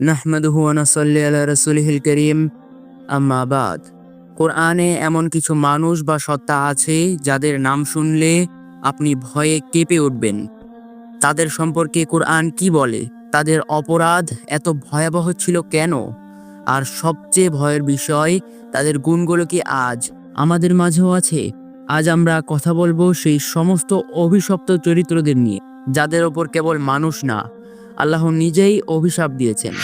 নাহমাদুহু ওয়ানাসাল্লি আলা রাসূলিহিল করিম। আম্মা বাদ। কোরআনে এমন কিছু মানুষ বা সত্তা আছে যাদের নাম শুনলে আপনি ভয়ে কেঁপে উঠবেন। তাদের সম্পর্কে কোরআন কি বলে? তাদের অপরাধ এত ভয়াবহ ছিল কেন? আর সবচেয়ে ভয়ের বিষয়, তাদের গুণগুলো কি আজ আমাদের মাঝেও আছে? আজ আমরা কথা বলব সেই সমস্ত অভিশপ্ত চরিত্রদের নিয়ে, যাদের ওপর কেবল মানুষ না আল্লাহ নিজেই অভিশাপ দিয়েছেন।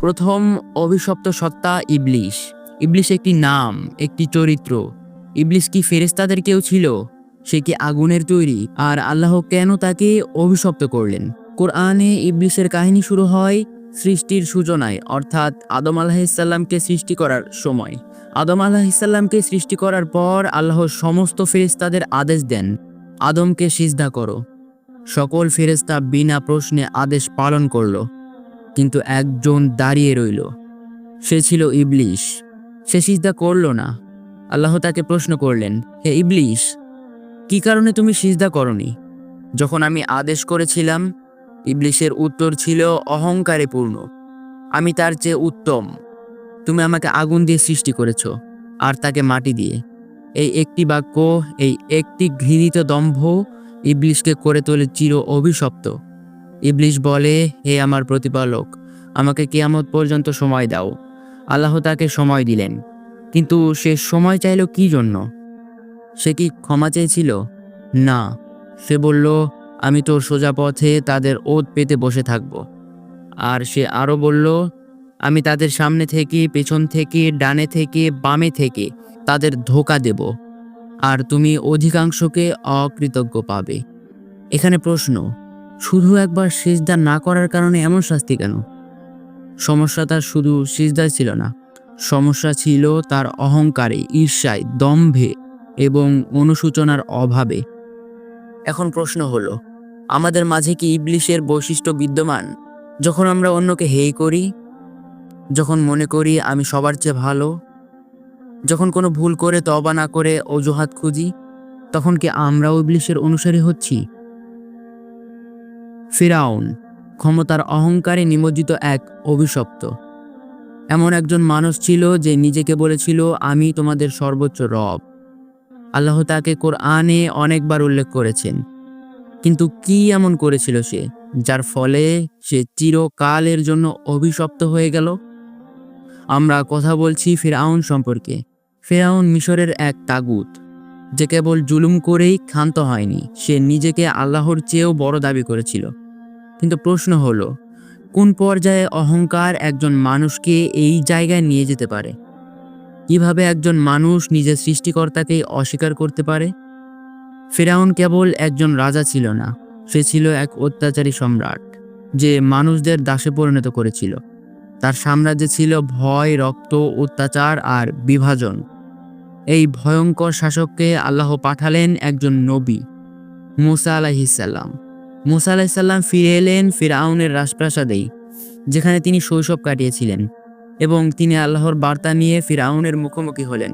প্রথম অভিশপ্ত সত্তা ইবলিশ। ইবলিশ একটি নাম, একটি চরিত্র। ইবলিশ কি ফেরেস্তাদের কেউ ছিল? সে কি আগুনের তৈরি? আর আল্লাহ কেন তাকে অভিশপ্ত করলেন? কোরআনে ইবলিশের কাহিনী শুরু হয় সৃষ্টির সূচনায়, অর্থাৎ আদম আলাহিসাল্লামকে সৃষ্টি করার সময়। আদম আলাহিসাল্লামকে সৃষ্টি করার পর আল্লাহ সমস্ত ফেরেস্তাদের আদেশ দেন, আদমকে সিজদা করো। সকল ফেরেস্তা বিনা প্রশ্নে আদেশ পালন করল, কিন্তু একজন দাঁড়িয়ে রইল। সে ছিল ইবলিশ। সে সিজদা করল না। আল্লাহ তাকে প্রশ্ন করলেন, হে ইবলিশ, কি কারণে তুমি সিজদা করনি? যখন আমি আদেশ করেছিলাম, ইবলিশের উত্তর ছিল অহংকারে পূর্ণ আমি তার চেয়ে উত্তম। তুমি আমাকে আগুন দিয়ে সৃষ্টি করেছ আর তাকে মাটি দিয়ে। এই একটি বাক্য, এই একটি ঘৃণিত দম্ভ ইবলিশকে করে তোলে চির অভিশপ্ত। ইবলিশ বলে, হে আমার প্রতিপালক, আমাকে কেয়ামত পর্যন্ত সময় দাও। আল্লাহ তাকে সময় দিলেন। কিন্তু সে সময় চাইল কি জন্য? সে কি ক্ষমা চেয়েছিল? না। সে বলল, আমি তোর সোজা পথে তাদের ওত পেতে বসে থাকব। আর সে আরও বলল, আমি তাদের সামনে থেকে, পেছন থেকে, ডানে থেকে, বামে থেকে তাদের ধোকা দেব। আর তুমি অধিকাংশকে অকৃতজ্ঞ পাবে। এখানে প্রশ্ন, শুধু একবার সিজদা না করার কারণে এমন শাস্তি কেন? সমস্যা তার শুধু সিজদায় ছিল না। সমস্যা ছিল তার অহংকারে, ঈর্ষায়, দম্ভে এবং অনুসূচনার অভাবে। এখন প্রশ্ন হলো, আমাদের মাঝে কি ইবলিশের বৈশিষ্ট্য বিদ্যমান? যখন আমরা অন্যকে হেই করি, যখন মনে করি আমি সবার চেয়ে ভালো যখন কোনো ভুল করে তবা না করে অজুহাত খুঁজি, তখন কি আমরাও ইবলিশের অনুসারী হচ্ছি? ফিরাউন, ক্ষমতার অহংকারে নিমজ্জিত এক অভিশপ্ত। এমন একজন মানুষ ছিল যে নিজেকে বলেছিল, আমি তোমাদের সর্বোচ্চ রব। আল্লাহ তাকে কোরআনে অনেকবার উল্লেখ করেছেন। কিন্তু কি এমন করেছিল সে, যার ফলে সে চিরকালের জন্য অভিশপ্ত হয়ে গেল? আমরা কথা বলছি ফেরাউন সম্পর্কে। ফেরাউন মিশরের এক তাগুত, যে কেবল জুলুম করেই ক্ষান্ত হয়নি, সে নিজেকে আল্লাহর চেয়েও বড় দাবি করেছিল। কিন্তু প্রশ্ন হলো, কোন পর্যায়ে অহংকার একজন মানুষকে এই জায়গায় নিয়ে যেতে পারে? কীভাবে একজন মানুষ নিজের সৃষ্টিকর্তাকে অস্বীকার করতে পারে? ফেরাউন কেবল একজন রাজা ছিল না, সে ছিল এক অত্যাচারী সম্রাট, যে মানুষদের দাসে পরিণত করেছিল। তার সাম্রাজ্যে ছিল ভয়, রক্ত, অত্যাচার আর বিভাজন। এই ভয়ঙ্কর শাসককে আল্লাহ পাঠালেন একজন নবী, মুসা আলাহিসাল্লাম মুসা আলাহিসাল্লাম ফিরে এলেন ফিরাউনের রাজপ্রাসাদেই, যেখানে তিনি শৈশব কাটিয়েছিলেন এবং তিনি আল্লাহর বার্তা নিয়ে ফিরাউনের মুখোমুখি হলেন।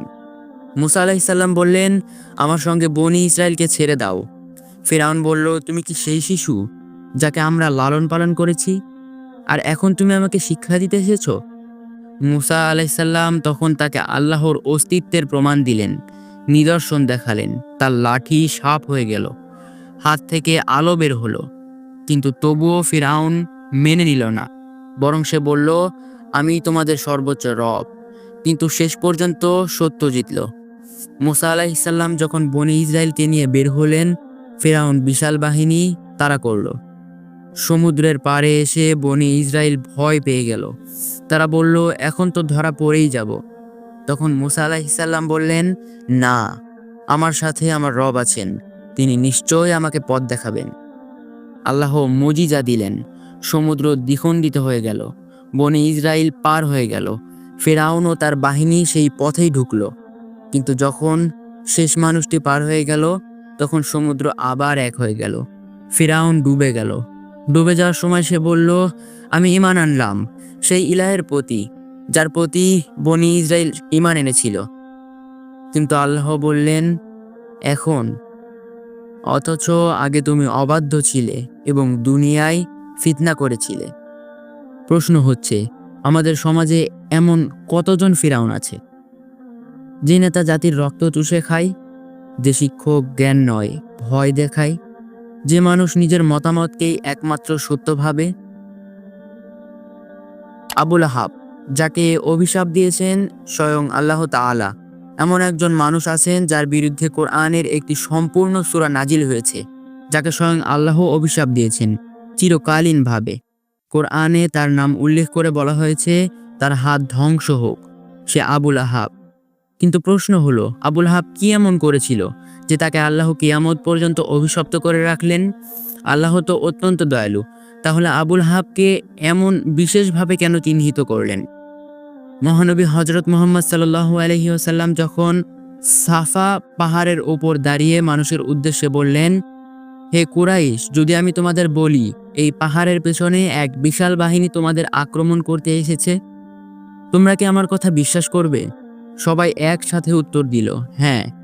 মুসা আলাহিসাল্লাম বললেন, আমার সঙ্গে বনি ইসরায়েলকে ছেড়ে দাও। ফিরাউন বলল, তুমি কি সেই শিশু যাকে আমরা লালন পালন করেছি? আর এখন তুমি আমাকে শিক্ষা দিতে এসেছ? মুসা আলাইসাল্লাম তখন তাকে আল্লাহর অস্তিত্বের প্রমাণ দিলেন, নিদর্শন দেখালেন, তার লাঠি সাপ হয়ে গেল, হাত থেকে আলো বের হলো, কিন্তু তবুও ফিরাউন মেনে নিল না। বরং সে বলল, আমি তোমাদের সর্বোচ্চ রব। কিন্তু শেষ পর্যন্ত সত্য জিতল। মুসা আলাহিসাল্লাম যখন বনি ইসরায়েলকে নিয়ে বের হলেন, ফেরাউন বিশাল বাহিনী তারা করল। সমুদ্রের পাড়ে এসে বনি ইসরায়েল ভয় পেয়ে গেল। তারা বলল, এখন তো ধরা পড়েই যাব। তখন মুসা আলাহিসাল্লাম বললেন, না, আমার সাথে আমার রব আছেন। তিনি নিশ্চয় আমাকে পথ দেখাবেন। আল্লাহ মজিজা দিলেন। সমুদ্র দ্বিখণ্ডিত হয়ে গেল। বনে ইসরায়েল পার হয়ে গেল। ফেরাউন ও তার বাহিনী সেই পথেই ঢুকল। কিন্তু যখন শেষ মানুষটি পার হয়ে গেল, তখন সমুদ্র আবার এক হয়ে গেল। ফেরাউন ডুবে গেল। ডুবে যাওয়ার সময় সে বলল, আমি ইমান আনলাম। সেই ইলাহের প্রতি, যার প্রতি বনি ইসরায়েল ইমান এনেছিল। কিন্তু আল্লাহ বললেন, এখন, অথচ আগে তুমি অবাধ্য ছিলে এবং দুনিয়ায় ফিতনা করেছিলে। প্রশ্ন হচ্ছে, আমাদের সমাজে এমন কতজন ফিরাউন আছে? যে নেতা জাতির রক্ত চুষে খায়, যে শিক্ষক জ্ঞান নয়, ভয় দেখায় যে মানুষ নিজের মতামতকেই একমাত্র সত্য ভাবে? আবুল আহাব, যাকে অভিশাপ দিয়েছেন স্বয়ং আল্লাহ তাআলা। এমন একজন মানুষ আছেন যার বিরুদ্ধে কোরআনের একটি সম্পূর্ণ সূরা নাজিল হয়েছে, যাকে স্বয়ং আল্লাহ অভিশাপ দিয়েছেন চিরকালীনভাবে কোরআনে তার নাম উল্লেখ করে বলা হয়েছে, তার হাত ধ্বংস হোক, সে আবুল আহাব। কিন্তু প্রশ্ন হলো, আবুল আহাব কি এমন করেছিল? যে তাকে আল্লাহ কিয়ামত পর্যন্ত অভিশপ্ত করে রাখলেন। আল্লাহ তো অত্যন্ত দয়ালু। তাহলে আবুল হাবকে এমন বিশেষভাবে কেন চিহ্নিত করলেন? মহানবী হজরত মোহাম্মদ সাল্লু আলহি আসাল্লাম যখন সাফা পাহাড়ের ওপর দাঁড়িয়ে মানুষের উদ্দেশ্যে বললেন, হে কুরাইশ, যদি আমি তোমাদের বলি, এই পাহাড়ের পেছনে এক বিশাল বাহিনী তোমাদের আক্রমণ করতে এসেছে, তোমরা কি আমার কথা বিশ্বাস করবে? সবাই একসাথে উত্তর দিল হ্যাঁ।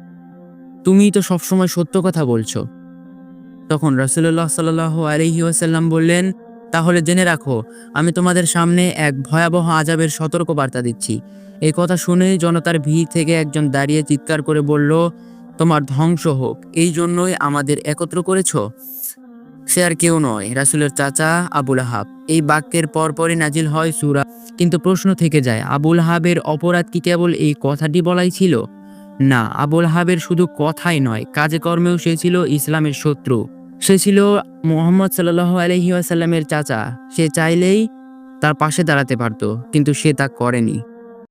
তুমি তো সবসময় সত্য কথা বলছো। তখন রসুল্লাহ সাল আলহি ওয়াসাল্লাম বললেন, তাহলে জেনে রাখো, আমি তোমাদের সামনে এক ভয়াবহ আজাবের সতর্ক বার্তা দিচ্ছি। এই কথা শুনেই জনতার ভিড় থেকে একজন দাঁড়িয়ে চিৎকার করে বলল, তোমার ধ্বংস হোক, এই জন্যই আমাদের একত্র করেছ? সে আর কেউ নয়, রাসুলের চাচা আবুল আহাব। এই বাক্যের পরপরই নাজিল হয় সুরা। কিন্তু প্রশ্ন থেকে যায়, আবুল হাবের অপরাধ কি কেবল এই কথাটি বলাই ছিল? না, আবুল হাবের শুধু কথাই নয়, কাজে কর্মেও সে ছিল ইসলামের শত্রু। সে ছিল মোহাম্মদ সাল্লাহ আলহি আসাল্লামের চাচা। সে চাইলেই তার পাশে দাঁড়াতে পারত, কিন্তু সে তা করেনি।